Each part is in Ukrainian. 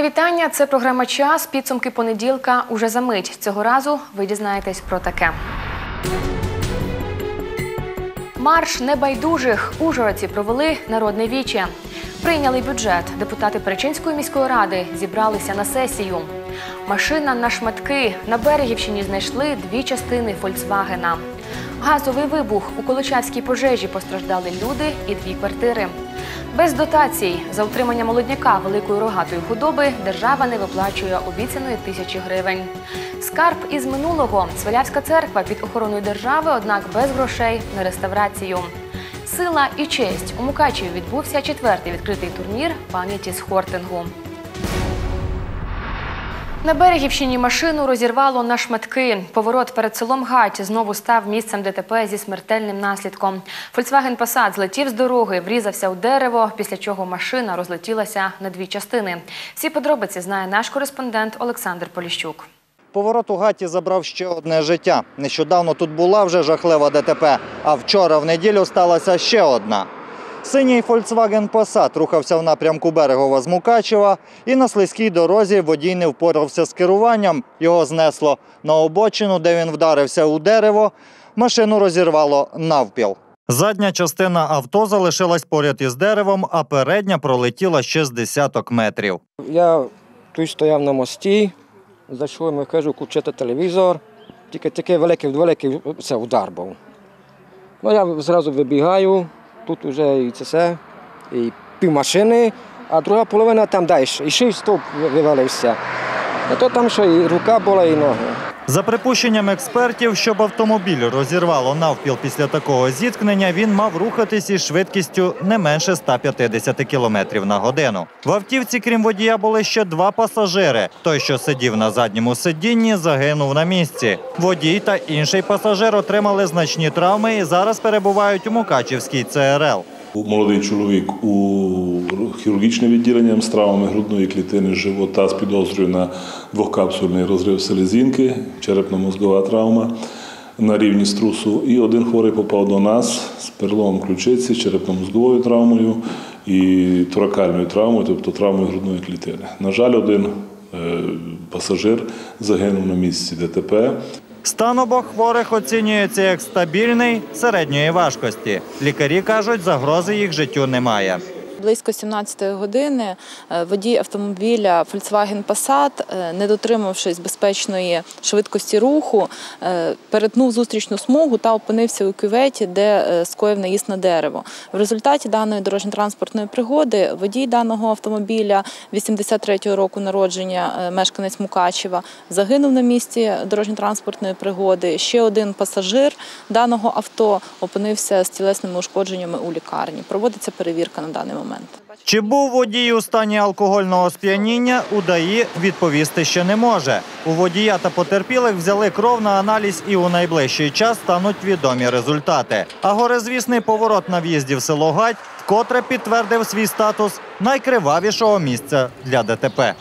Мої вітання. Це програма Час. Підсумки понеділка уже за мить. Цього разу ви дізнаєтесь про таке. Марш небайдужих Ужгородці провели народне віче. Прийняли бюджет. Депутати Перечинської міської ради зібралися на сесію. Машина на шматки. На Берегівщині знайшли дві частини Фольксвагена. Газовий вибух у Колочавській пожежі постраждали люди і дві квартири. Без дотацій за утримання молодняка великої рогатої худоби держава не виплачує обіцяної тисячі гривень. Скарб із минулого Свалявська церква під охороною держави, однак без грошей на реставрацію. Сила і честь у Мукачеві відбувся четвертий відкритий турнір пам'яті з хортингу. На Берегівщині машину розірвало на шматки. Поворот перед селом Гать знову став місцем ДТП зі смертельним наслідком. Volkswagen Passat злетів з дороги, врізався у дерево, після чого машина розлетілася на дві частини. Всі подробиці знає наш кореспондент Олександр Поліщук. Поворот у гаті забрав ще одне життя. Нещодавно тут була вже жахлива ДТП, а вчора в неділю сталася ще одна. Синій Volkswagen Passat рухався в напрямку Берегова з Мукачева, і на слизькій дорозі водій не впорався з керуванням. Його знесло на обочину, де він вдарився у дерево. Машину розірвало навпіл. Задня частина авто залишилась поряд із деревом, а передня пролетіла ще з десяток метрів. Я тут стояв на мості, зайшов, я кажу, включити телевізор. Тільки такий великий, великий це удар був. Ну, я зразу вибігаю, тут вже і це і пів машини, а друга половина там далі. І й стовп вивалився. А то там ще і рука була, і ноги. За припущенням експертів, щоб автомобіль розірвало навпіл після такого зіткнення, він мав рухатись із швидкістю не менше 150 км на годину. В автівці, крім водія, були ще два пасажири. Той, що сидів на задньому сидінні, загинув на місці. Водій та інший пасажир отримали значні травми і зараз перебувають у Мукачівській ЦРЛ. Молодий чоловік у хірургічне відділення з травмами грудної клітини живота з підозрою на двохкапсульний розрив селезінки, черепно-мозгова травма на рівні струсу. І один хворий попав до нас з переломом ключиці, черепно-мозговою травмою і торакальною травмою, тобто травмою грудної клітини. На жаль, один е, пасажир загинув на місці ДТП. Стан обох хворих оцінюється як стабільний середньої важкості. Лікарі кажуть, загрози їх життю немає. Близько 17 години е, водій автомобіля Volkswagen Passat, е, не дотримавшись безпечної швидкості руху, е, перетнув зустрічну смугу та опинився у кюветі, де скоїв наїзд на дерево. В результаті даної дорожньо-транспортної пригоди водій даного автомобіля 83-го року народження, мешканець Мукачева, загинув на місці дорожньо-транспортної пригоди. Ще один пасажир даного авто опинився з тілесними ушкодженнями у лікарні. Проводиться перевірка на даний момент. Чи був водій у стані алкогольного сп'яніння, УДАІ відповісти ще не може. У водія та потерпілих взяли кров на аналіз і у найближчий час стануть відомі результати. А горизвісний поворот на в'їзді в село Гать вкотре підтвердив свій статус найкривавішого місця для ДТП.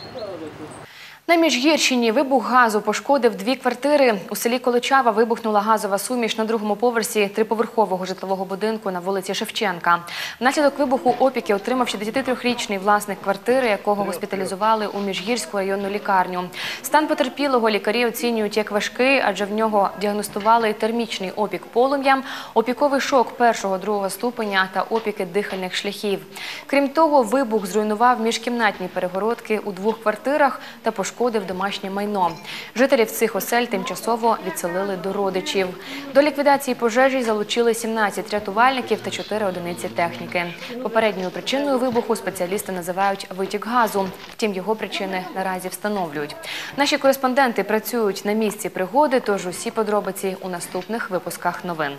На Міжгірщині вибух газу пошкодив дві квартири. У селі Колочава вибухнула газова суміш на другому поверсі триповерхового житлового будинку на вулиці Шевченка. Внаслідок вибуху опіки отримав 63-річний власник квартири, якого госпіталізували у Міжгірську районну лікарню. Стан потерпілого лікарі оцінюють як важкий, адже в нього діагностували термічний опік полум'ям, опіковий шок першого-другого ступеня та опіки дихальних шляхів. Крім того, вибух зруйнував міжкімнатні перегородки у двох квартирах та пошкодив пошкодив домашнє майно. Жителів цих осель тимчасово відселили до родичів. До ліквідації пожежі залучили 17 рятувальників та 4 одиниці техніки. Попередньою причиною вибуху спеціалісти називають витік газу. Втім, його причини наразі встановлюють. Наші кореспонденти працюють на місці пригоди, тож усі подробиці у наступних випусках новин.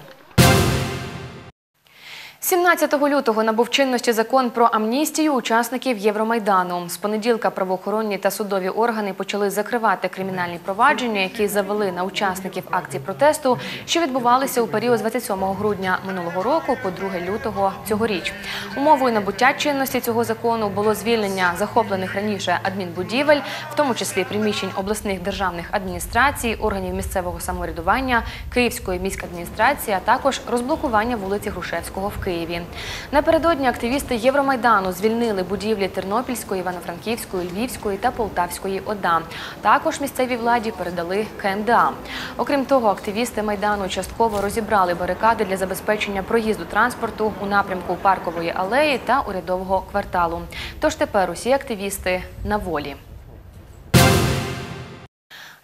17 лютого набув чинності закон про амністію учасників Євромайдану. З понеділка правоохоронні та судові органи почали закривати кримінальні провадження, які завели на учасників акцій протесту, що відбувалися у період з 27 грудня минулого року по 2 лютого цьогоріч. Умовою набуття чинності цього закону було звільнення захоплених раніше адмінбудівель, в тому числі приміщень обласних державних адміністрацій, органів місцевого самоврядування, Київської міськадміністрації, а також розблокування вулиці Грушевського в Києві. Києві. Напередодні активісти Євромайдану звільнили будівлі Тернопільської, Івано-Франківської, Львівської та Полтавської ОДА. Також місцевій владі передали КМДА. Окрім того, активісти майдану частково розібрали барикади для забезпечення проїзду транспорту у напрямку паркової алеї та урядового кварталу. Тож тепер усі активісти на волі.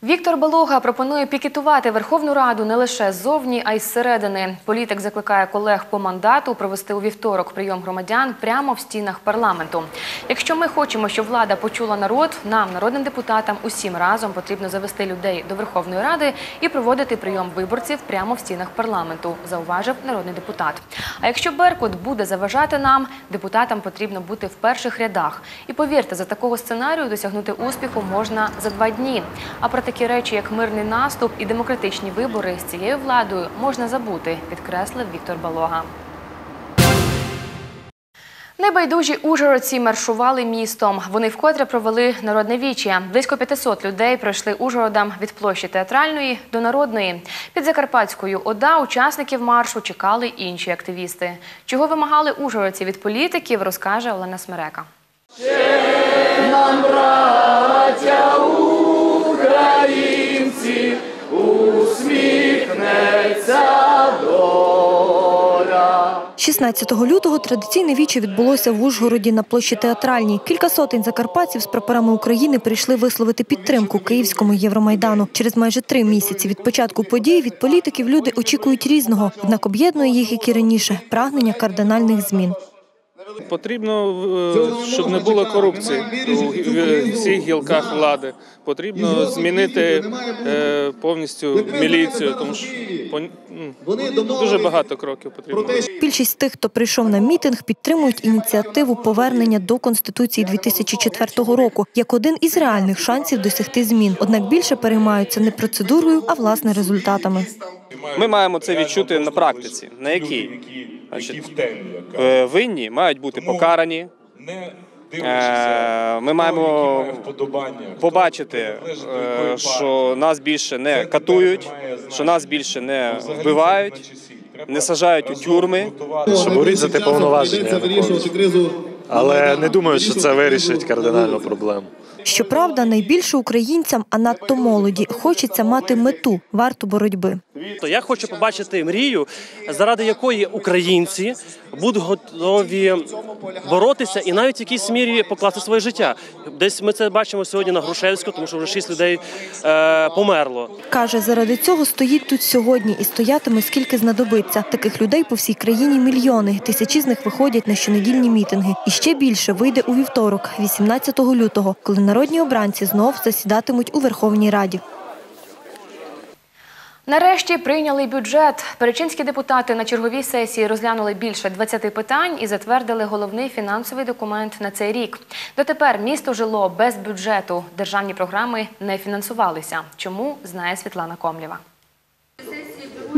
Віктор Балога пропонує пікетувати Верховну Раду не лише ззовні, а й зсередини. Політик закликає колег по мандату провести у вівторок прийом громадян прямо в стінах парламенту. Якщо ми хочемо, щоб влада почула народ, нам, народним депутатам, усім разом потрібно завести людей до Верховної Ради і проводити прийом виборців прямо в стінах парламенту, зауважив народний депутат. А якщо Беркут буде заважати нам, депутатам потрібно бути в перших рядах. І повірте, за такого сценарію досягнути успіху можна за два дні. А про такі речі, як мирний наступ і демократичні вибори з цією владою можна забути, підкреслив Віктор Балога. Небайдужі ужгородці маршували містом. Вони вкотре провели народне віче. Близько 500 людей пройшли Ужгородом від площі театральної до народної. Під Закарпатською ОДА учасників маршу чекали інші активісти. Чого вимагали ужгородці від політиків, розкаже Олена Смерека. браття українці, усміхнеться доля. 16 лютого традиційне віче відбулося в Ужгороді на площі театральній. Кілька сотень закарпатців з прапорами України прийшли висловити підтримку київському Євромайдану. Через майже три місяці від початку подій від політиків люди очікують різного, однак об'єднує їх, як і раніше, прагнення кардинальних змін. Потрібно, е, щоб не було корупції у всіх гілках влади. Потрібно змінити е, повністю міліцію, тому що по- м, дуже багато кроків потрібно. Більшість тих, хто прийшов на мітинг, підтримують ініціативу повернення до Конституції 2004 року як один із реальних шансів досягти змін. Однак більше переймаються не процедурою, а власне результатами. Ми маємо це відчути на практиці, на якій Значить, е, винні мають бути покарані. Е, Ми маємо побачити, е, що нас більше не катують, що нас більше не вбивають, не сажають у тюрми. щоб урізати повноваження. Але не думаю, що це вирішить кардинальну проблему. Щоправда, найбільше українцям, а надто молоді, хочеться мати мету варту боротьби. То я хочу побачити мрію, заради якої українці будуть готові боротися і навіть в якійсь мірі покласти своє життя. Десь ми це бачимо сьогодні на Грушевську, тому що вже шість людей е, померло. Каже, заради цього стоїть тут сьогодні і стоятиме скільки знадобиться. Таких людей по всій країні мільйони. Тисячі з них виходять на щонедільні мітинги. І ще більше вийде у вівторок, 18 лютого, коли народні обранці знов засідатимуть у Верховній Раді. Нарешті прийняли бюджет. Перечинські депутати на черговій сесії розглянули більше 20 питань і затвердили головний фінансовий документ на цей рік. Дотепер місто жило без бюджету. Державні програми не фінансувалися. Чому знає Світлана Комлєва.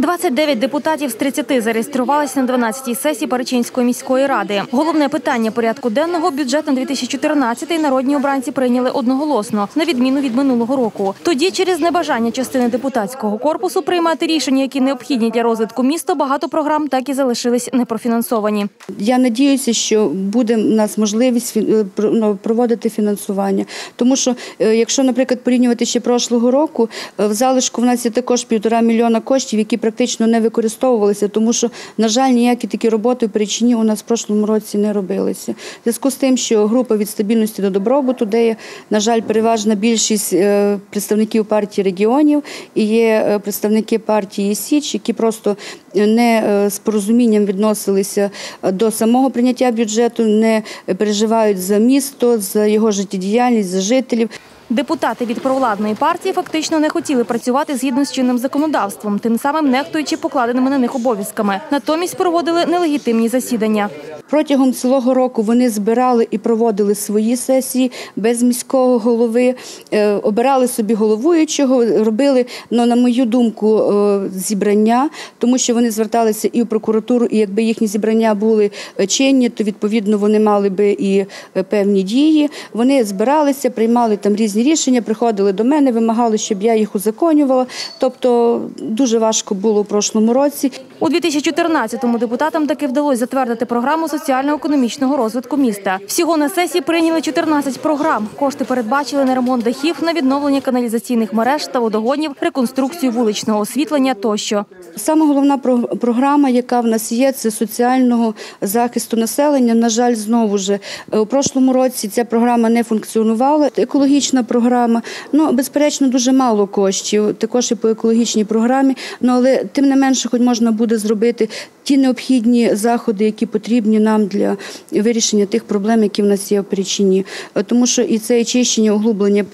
29 депутатів з 30 зареєструвалися на 12-й сесії Перечинської міської ради. Головне питання порядку денного бюджет на 2014 народні обранці прийняли одноголосно, на відміну від минулого року. Тоді, через небажання частини депутатського корпусу приймати рішення, які необхідні для розвитку міста, багато програм так і залишились непрофінансовані. Я надіюся, що буде в нас можливість е, ну, проводити фінансування. Тому що, е, якщо, наприклад, порівнювати ще прошлого року, е, в залишку в нас є також півтора мільйона коштів, які практично не використовувалися, тому що, на жаль, ніякі такі роботи в Перечині у нас в прошлому році не робилися. В зв'язку з тим, що група від стабільності до добробуту, де є, на жаль, переважна більшість е, представників партії регіонів і є е, представники партії Січ, які просто не е, з порозумінням відносилися до самого прийняття бюджету, не переживають за місто, за його життєдіяльність, за жителів. Депутати від провладної партії фактично не хотіли працювати згідно з чинним законодавством, тим самим нехтуючи покладеними на них обов'язками. Натомість проводили нелегітимні засідання. Протягом цілого року вони збирали і проводили свої сесії без міського голови, е, обирали собі головуючого, робили, ну, на мою думку, е, зібрання, тому що вони зверталися і в прокуратуру, і якби їхні зібрання були е, чинні, то відповідно вони мали би і певні дії. Вони збиралися, приймали там різні рішення, приходили до мене, вимагали, щоб я їх узаконювала. Тобто дуже важко було у прошлому році. У 2014-му депутатам таки вдалося затвердити програму соціально-економічного розвитку міста. Всього на сесії прийняли 14 програм. Кошти передбачили на ремонт дахів, на відновлення каналізаційних мереж та водогонів, реконструкцію вуличного освітлення тощо. Саме головна про- програма, яка в нас є, це соціального захисту населення. На жаль, знову ж е, у прошлому році ця програма не функціонувала. Екологічна програма. Ну безперечно, дуже мало коштів. Також і по екологічній програмі. Ну але тим не менше, хоч можна буде зробити ті необхідні заходи, які потрібні нам для вирішення тих проблем, які в нас є в Перечині. Е, Тому що і це і чищення, углублення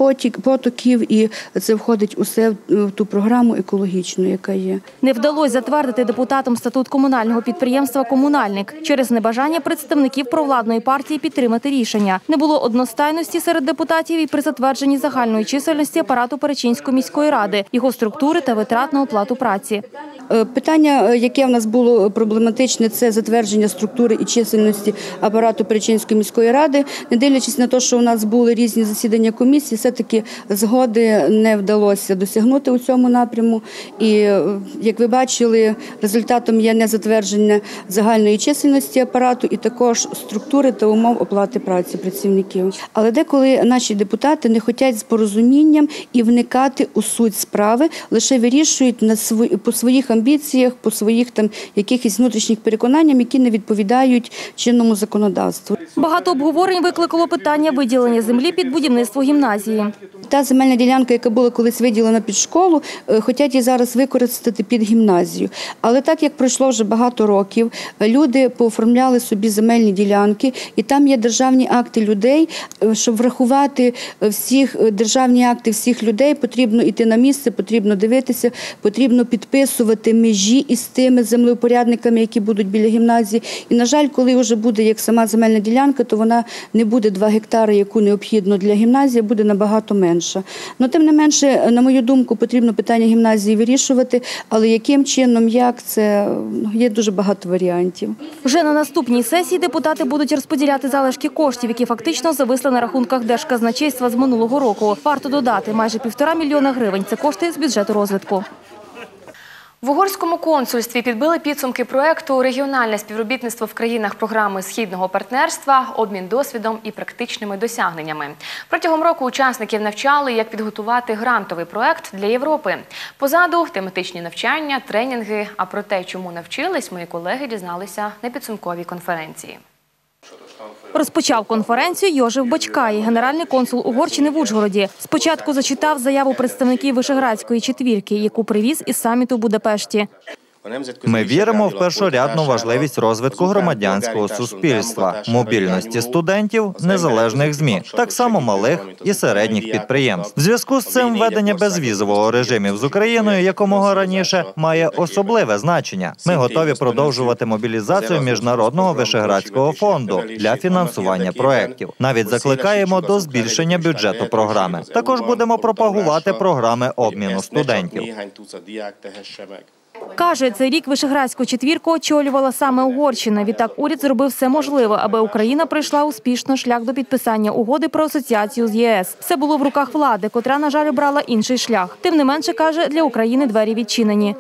потоків, і це входить усе в ту програму екологічну, яка є. Не вдалося затвердити депутатам статут комунального підприємства Комунальник через небажання представників провладної партії підтримати рішення. Не було одностайності серед депутатів і при затвердженні загальної чисельності апарату Перечинської міської ради, його структури та витрат на оплату праці. Е, Питання, е, яке в нас було проблематичне, це затвердження структури і чисельності апарату Перечинської міської ради. Не дивлячись на те, що у нас були різні засідання комісії, все-таки згоди не вдалося досягнути у цьому напряму. І е, як ви бачили, результатом є не затвердження загальної чисельності апарату і також структури та умов оплати праці працівників. Але деколи наші депутати не хочуть з порозумінням і вникати у суть справи, лише вирішують на свої по своїх амбіціях, по своїх там якихось внутрішніх переконанням, які не відповідають чинному законодавству. Багато обговорень викликало питання виділення землі під будівництво гімназії. Та земельна ділянка, яка була колись виділена під школу, е, хочуть її зараз використати під гімназію. Але так як пройшло вже багато років, люди пооформляли собі земельні ділянки, і там є державні акти людей. Е, Щоб врахувати е, всіх державні акти всіх людей, потрібно йти на місце, потрібно дивитися, потрібно підписувати межі із тими землеупорядниками, які будуть біля гімназії. І на жаль, коли вже буде як сама земельна ділянка, то вона не буде 2 гектари, яку необхідно для гімназії, буде набагато менша. Ну тим не менше, на мою думку, потрібно питання гімназії вирішувати, але яким чином, як це ну, є дуже багато варіантів. Вже на наступній сесії депутати будуть розподіляти залишки коштів, які фактично зависли на рахунках держказначейства з минулого року. Варто додати майже півтора мільйона гривень. Це кошти з бюджету розвитку. В угорському консульстві підбили підсумки проекту Регіональне співробітництво в країнах програми східного партнерства, обмін досвідом і практичними досягненнями. Протягом року учасників навчали, як підготувати грантовий проект для Європи. Позаду тематичні навчання, тренінги. А про те, чому навчились, мої колеги дізналися на підсумковій конференції. Розпочав конференцію Йожев Бочкай, генеральний консул Угорщини в Ужгороді. Спочатку зачитав заяву представників Вишеградської четвірки, яку привіз із саміту в Будапешті. Ми віримо в першорядну важливість розвитку громадянського суспільства, мобільності студентів, незалежних змі, так само малих і середніх підприємств. В зв'язку з цим введення безвізового режимів з Україною якомога раніше має особливе значення. Ми готові продовжувати мобілізацію міжнародного вишеградського фонду для фінансування проєктів. Навіть закликаємо до збільшення бюджету програми. Також будемо пропагувати програми обміну студентів. Каже, цей рік Вишеградську четвірку очолювала саме Угорщина. Відтак уряд зробив все можливе, аби Україна пройшла успішно шлях до підписання угоди про асоціацію з ЄС. Все було в руках влади, котра, на жаль, обрала інший шлях. Тим не менше, каже, для України двері відчинені.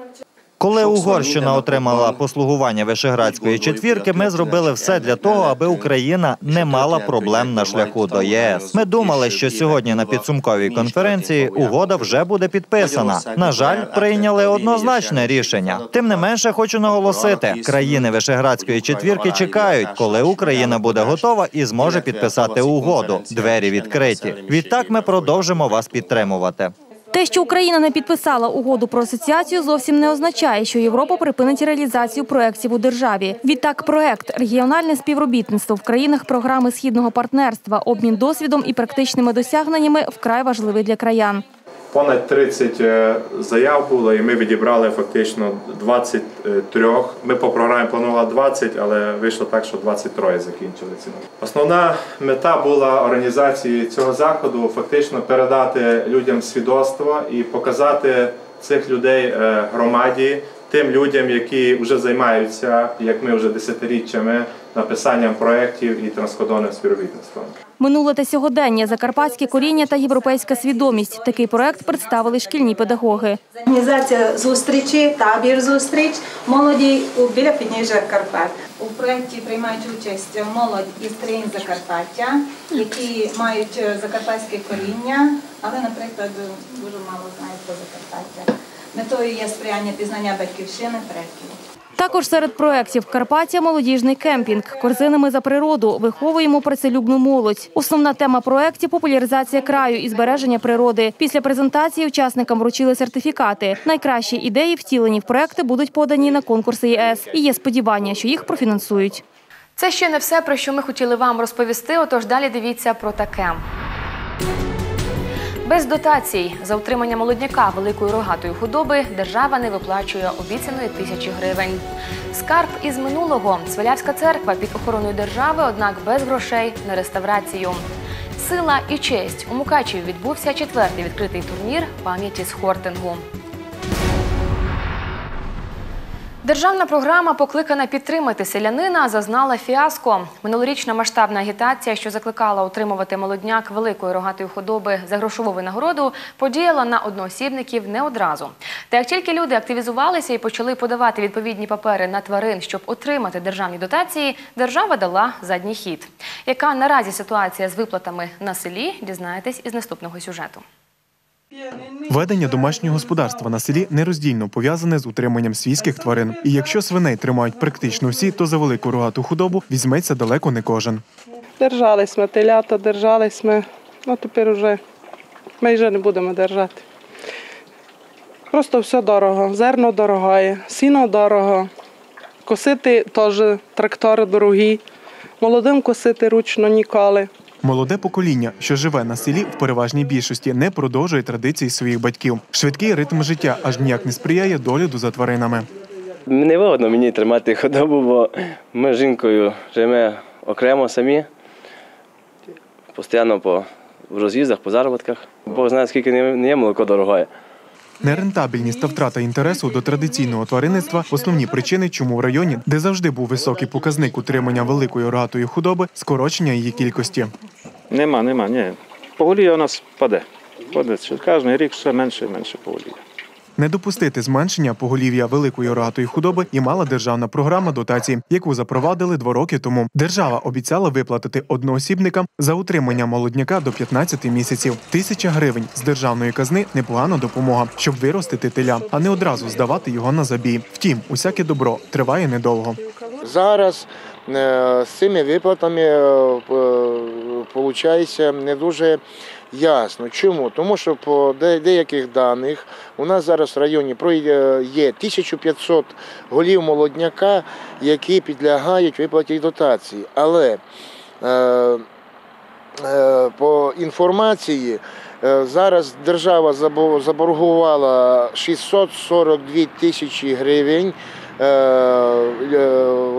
Коли Угорщина отримала послугування Вишеградської четвірки, ми зробили все для того, аби Україна не мала проблем на шляху до ЄС. Ми думали, що сьогодні на підсумковій конференції угода вже буде підписана. На жаль, прийняли однозначне рішення. Тим не менше, хочу наголосити, країни Вишеградської четвірки чекають, коли Україна буде готова і зможе підписати угоду. Двері відкриті. Відтак ми продовжимо вас підтримувати. Те, що Україна не підписала угоду про асоціацію, зовсім не означає, що Європа припинить реалізацію проєктів у державі. Відтак, проект регіональне співробітництво в країнах програми східного партнерства, обмін досвідом і практичними досягненнями вкрай важливий для краян. Понад 30 е, заяв було, і ми відібрали фактично 23. Ми по програмі планували 20, але вийшло так, що 23 закінчили ці. Основна мета була організації цього заходу фактично передати людям свідоцтво і показати цих людей е, громаді, тим людям, які вже займаються, як ми вже десятиріччями, написанням проєктів і транскордонним співробітництвом. Минуле та сьогодення, закарпатське коріння та європейська свідомість. Такий проект представили шкільні педагоги. Організація зустрічі, табір зустріч молоді біля підніжжя Карпат. У проєкті приймають участь молодь із країн Закарпаття, які мають закарпатське коріння, але, наприклад, дуже мало знають про Закарпаття. Метою є сприяння пізнання батьківщини предків. Також серед проєктів Карпаття молодіжний кемпінг. Корзинами за природу виховуємо працелюбну молодь. Основна тема проєктів – популяризація краю і збереження природи. Після презентації учасникам вручили сертифікати. Найкращі ідеї, втілені в проекти, будуть подані на конкурси ЄС. І є сподівання, що їх профінансують. Це ще не все, про що ми хотіли вам розповісти. Отож, далі дивіться про таке. Без дотацій за утримання молодняка великої рогатої худоби держава не виплачує обіцяної тисячі гривень. Скарб із минулого Свалявська церква під охороною держави, однак без грошей на реставрацію. Сила і честь у Мукачеві відбувся четвертий відкритий турнір пам'яті з хортингу. Державна програма, покликана підтримати селянина, зазнала фіаско. Минулорічна масштабна агітація, що закликала утримувати молодняк великої рогатої худоби за грошову винагороду, подіяла на одноосібників не одразу. Та як тільки люди активізувалися і почали подавати відповідні папери на тварин, щоб отримати державні дотації, держава дала задній хід. Яка наразі ситуація з виплатами на селі, дізнаєтесь із наступного сюжету. Ведення домашнього господарства на селі нероздільно пов'язане з утриманням свійських тварин. І якщо свиней тримають практично всі, то за велику рогату худобу візьметься далеко не кожен. Держались ми, телята держались ми, ну тепер вже майже не будемо держати. Просто все дорого, зерно дорогає, сіно дорого, косити теж трактори дорогі, молодим косити ручно ніколи. Молоде покоління, що живе на селі, в переважній більшості не продовжує традиції своїх батьків. Швидкий ритм життя аж ніяк не сприяє догляду за тваринами. Не вигодно мені тримати худобу, бо ми з жінкою живемо окремо самі, постійно по в роз'їздах, по заробітках. Бог знає, скільки не є молоко дорогое. Нерентабельність та втрата інтересу до традиційного тваринництва основні причини, чому в районі, де завжди був високий показник утримання великої рогатої худоби, скорочення її кількості. Нема, нема, ні. Поголів'я у нас паде. Кожен рік все менше і менше поголів'я. Не допустити зменшення поголів'я великої рогатої худоби і мала державна програма дотацій, яку запровадили два роки тому. Держава обіцяла виплатити одноосібникам за утримання молодняка до 15 місяців. Тисяча гривень з державної казни непогана допомога, щоб виростити теля, а не одразу здавати його на забій. Втім, усяке добро триває недовго. Зараз е, з цими виплатами виходить не дуже ясно. Чому? Тому що по деяких даних у нас зараз в районі е, є 1500 голів молодняка, які підлягають виплаті дотації. Але е, е, по інформації е, зараз держава забо- заборгувала 642 тисячі гривень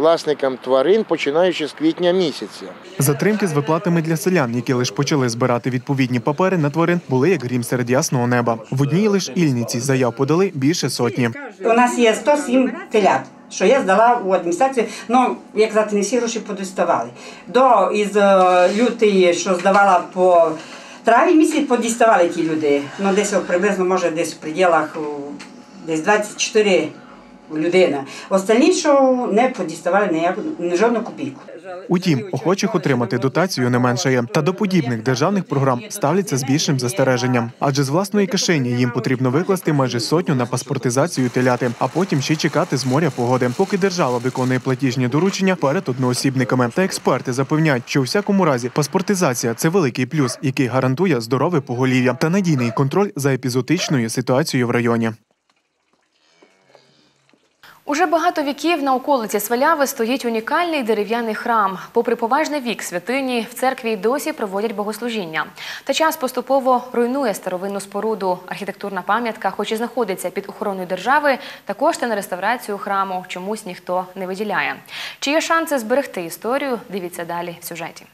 власникам тварин, починаючи з квітня місяця. Затримки з виплатами для селян, які лише почали збирати відповідні папери на тварин, були як грім серед ясного неба. В одній лише Ільниці заяв подали більше сотні. У нас є 107 телят, що я здала у адміністрацію. Ну, як казати, не всі гроші подіставали. До із е, лютої, що здавала по траві місяць, подіставали ті люди. Ну, десь приблизно, може, десь в пределах десь 24 людина. Остальні, що не подіставали ніяку, ні жодну копійку. Утім, охочих отримати дотацію не меншає. Та до подібних державних програм ставляться з більшим застереженням. Адже з власної кишені їм потрібно викласти майже сотню на паспортизацію теляти, а потім ще чекати з моря погоди, поки держава виконує платіжні доручення перед одноосібниками. Та експерти запевняють, що у всякому разі паспортизація це великий плюс, який гарантує здорове поголів'я та надійний контроль за епізотичною ситуацією в районі. Уже багато віків на околиці Сваляви стоїть унікальний дерев'яний храм. Попри поважний вік святині, в церкві й досі проводять богослужіння. Та час поступово руйнує старовинну споруду. Архітектурна пам'ятка, хоч і знаходиться під охороною держави, та кошти на реставрацію храму чомусь ніхто не виділяє. Чи є шанси зберегти історію? Дивіться далі в сюжеті.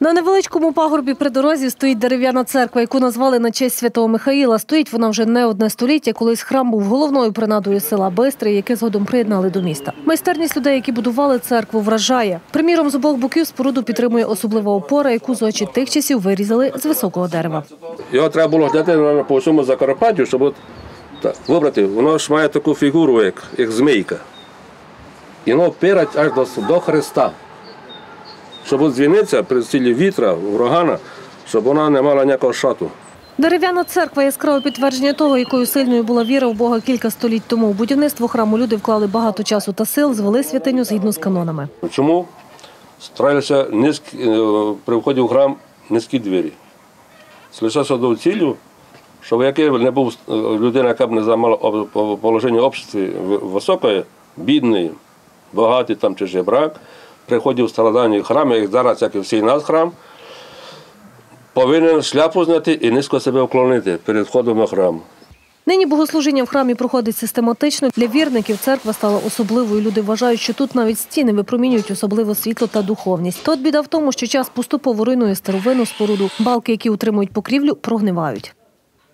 На невеличкому пагорбі при дорозі стоїть дерев'яна церква, яку назвали на честь святого Михаїла. Стоїть вона вже не одне століття. Колись храм був головною принадою села Бистри, яке згодом приєднали до міста. Майстерність людей, які будували церкву, вражає. Приміром, з обох боків споруду підтримує особлива опора, яку з очі тих часів вирізали з високого дерева. Його треба було глядати по всьому Закарпаттю, щоб от, так, вибрати, воно ж має таку фігуру, як, як змійка. І воно пирать аж до, до Христа. Щоб от дзвіниця при силі вітра, урагана, щоб вона не мала ніякого шату. Дерев'яна церква яскраве підтвердження того, якою сильною була віра в Бога кілька століть тому. У будівництво храму люди вклали багато часу та сил, звели святиню згідно з канонами. Чому старалися низькі, е, при вході в храм низькі двері? Слишався до цілю, щоб який не був е, людина, яка б не займала положення в обществі високої, бідний, багатий там чи жебрак, приходив в стародавній храм, як зараз, як і всій нас храм, повинен шляпу зняти і низько себе вклонити перед входом на храм. Нині богослужіння в храмі проходить систематично. Для вірників церква стала особливою. Люди вважають, що тут навіть стіни випромінюють особливо світло та духовність. Та біда в тому, що час поступово руйнує старовину споруду. Балки, які утримують покрівлю, прогнивають.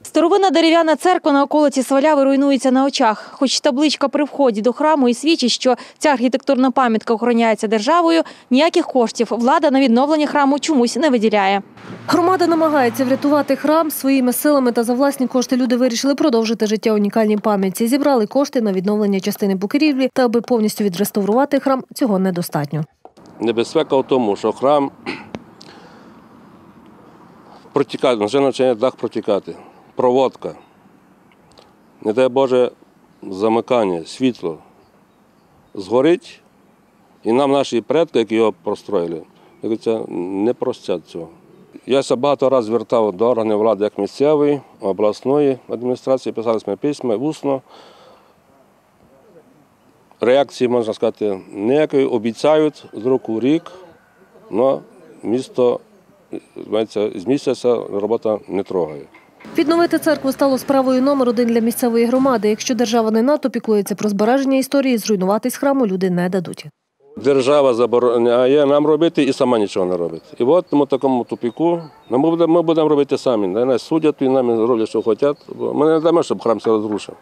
Старовинна дерев'яна церква на околиці Сваляви руйнується на очах. Хоч табличка при вході до храму і свідчить, що ця архітектурна пам'ятка охороняється державою, ніяких коштів влада на відновлення храму чомусь не виділяє. Громада намагається врятувати храм своїми силами та за власні кошти. Люди вирішили продовжити життя унікальній пам'ятці. Зібрали кошти на відновлення частини покрівлі, та аби повністю відреставрувати храм, цього недостатньо. Небезпека в тому, що храм протікає, вже починає дах протікати, проводка. Не дай Боже, замикання, світло. Згорить, і нам наші предки, які його простроїли, не простять цього. Я ся багато разів звертав до органів влади як місцевої, обласної адміністрації, писали ми письма, усно. Реакції, можна сказати, ніякої обіцяють з року в рік, але місто з місяця робота не трогає. Відновити церкву стало справою номер один для місцевої громади. Якщо держава не надто піклується про збереження історії, зруйнуватись храму люди не дадуть. Держава забороняє нам робити і сама нічого не робить. І от ми в такому тупіку. Ну, Ми будемо, робити самі. Нас судять і нам роблять, що хочуть. Ми не дамо, щоб храм це розрушив.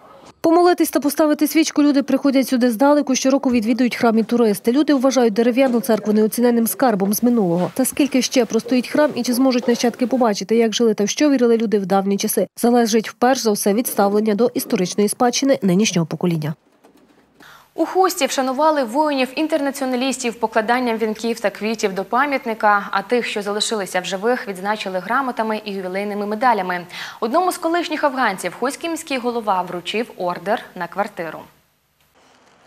Помолитись та поставити свічку люди приходять сюди здалеку. Щороку відвідують храм і туристи. Люди вважають дерев'яну церкву неоціненним скарбом з минулого. Та скільки ще простоїть храм і чи зможуть нащадки побачити, як жили та в що вірили люди в давні часи, залежить вперше за все від ставлення до історичної спадщини нинішнього покоління. У Хусті вшанували воїнів-інтернаціоналістів покладанням вінків та квітів до пам'ятника, а тих, що залишилися в живих, відзначили грамотами і ювілейними медалями. Одному з колишніх афганців хуський міський голова вручив ордер на квартиру.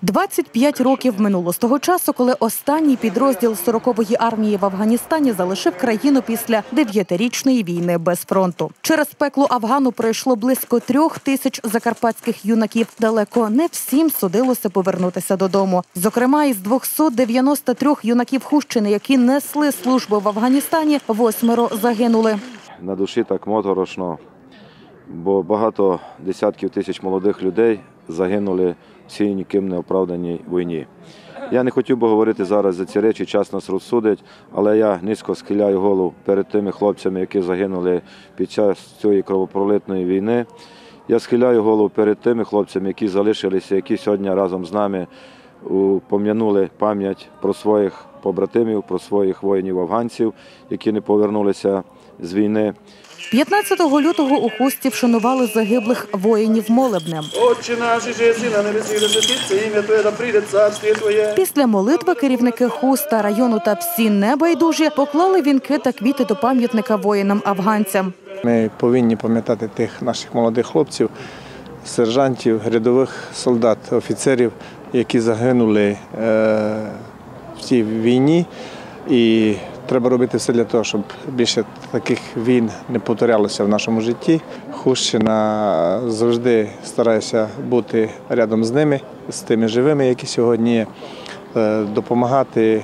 25 років минуло з того часу, коли останній підрозділ 40-ї армії в Афганістані залишив країну після дев'ятирічної війни без фронту. Через пекло Афгану пройшло близько трьох тисяч закарпатських юнаків. Далеко не всім судилося повернутися додому. Зокрема, із 293 юнаків Хущини, які несли службу в Афганістані, восьмеро загинули. на душі так моторошно, бо багато десятків тисяч молодих людей загинули цій ніким не оправданій війні. Я не хотів би говорити зараз за ці речі, час нас розсудить, але я низько схиляю голову перед тими хлопцями, які загинули під час цієї кровопролитної війни. Я схиляю голову перед тими хлопцями, які залишилися, які сьогодні разом з нами пом'янули пам'ять про своїх побратимів, про своїх воїнів-афганців, які не повернулися з війни. 15 лютого у Хусті вшанували загиблих воїнів молебнем. Отче наш, що єси на небесі, ім'я Твоє, да прийде царствіє Твоє. Після молитви керівники Хуста району та всі небайдужі поклали вінки та квіти до пам'ятника воїнам-афганцям. Ми повинні пам'ятати тих наших молодих хлопців, сержантів, рядових солдат, офіцерів, які загинули е, в цій війні. І треба робити все для того, щоб більше таких війн не повторялося в нашому житті. Хущина завжди старається бути рядом з ними, з тими живими, які сьогодні є, е, допомагати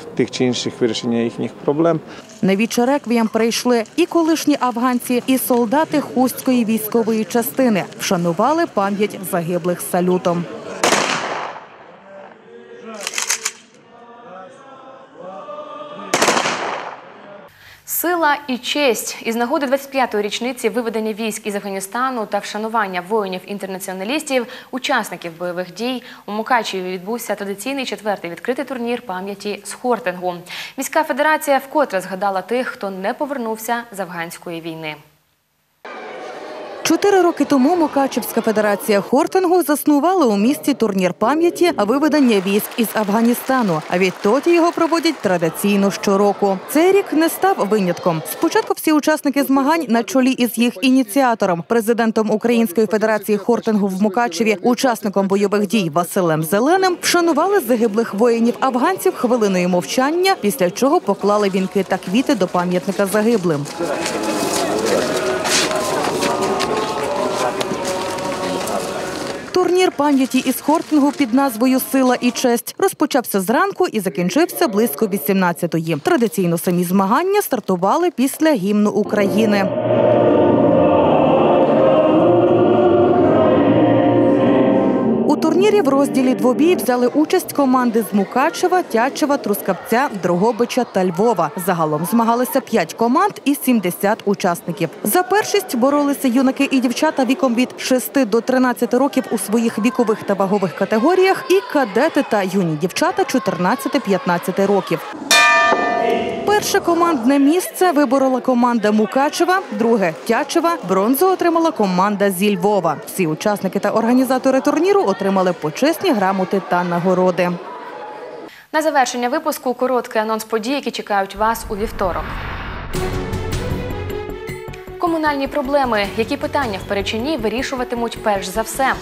в тих чи інших вирішення їхніх проблем. На віче реквієм прийшли і колишні афганці, і солдати хустської військової частини. Вшанували пам'ять загиблих салютом. Сила і честь із нагоди 25-ї річниці виведення військ із Афганістану та вшанування воїнів-інтернаціоналістів, учасників бойових дій у Мукачеві відбувся традиційний четвертий відкритий турнір пам'яті з хортингу. Міська федерація вкотре згадала тих, хто не повернувся з афганської війни. Чотири роки тому Мукачевська федерація хортингу заснувала у місті турнір пам'яті виведення військ із Афганістану. А відтоді його проводять традиційно щороку. Цей рік не став винятком. Спочатку всі учасники змагань на чолі із їх ініціатором, президентом Української федерації хортингу в Мукачеві, учасником бойових дій Василем Зеленим, вшанували загиблих воїнів афганців хвилиною мовчання, після чого поклали вінки та квіти до пам'ятника загиблим. Турнір пам'яті із хортингу під назвою Сила і честь розпочався зранку і закінчився близько 18-ї. Традиційно самі змагання стартували після гімну України. Турнірі в розділі двобій взяли участь команди з Мукачева, Тячева, Трускавця, Дрогобича та Львова. Загалом змагалися 5 команд і 70 учасників. За першість боролися юнаки і дівчата віком від 6 до 13 років у своїх вікових та вагових категоріях, і кадети та юні дівчата 14-15 років. Перше командне місце виборола команда Мукачева, друге Тячева. Бронзу отримала команда зі Львова. Всі учасники та організатори турніру отримали почесні грамоти та нагороди. На завершення випуску короткий анонс подій, які чекають вас у вівторок. Комунальні проблеми, які питання в Перечині вирішуватимуть перш за все.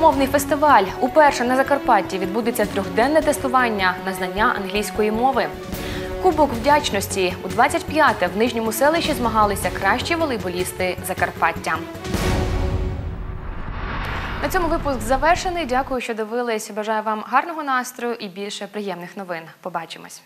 Мовний фестиваль уперше на Закарпатті відбудеться трьохденне тестування на знання англійської мови. Кубок вдячності у 25-те в нижньому селищі змагалися кращі волейболісти Закарпаття. На цьому випуск завершений. Дякую, що дивились. Бажаю вам гарного настрою і більше приємних новин. Побачимось.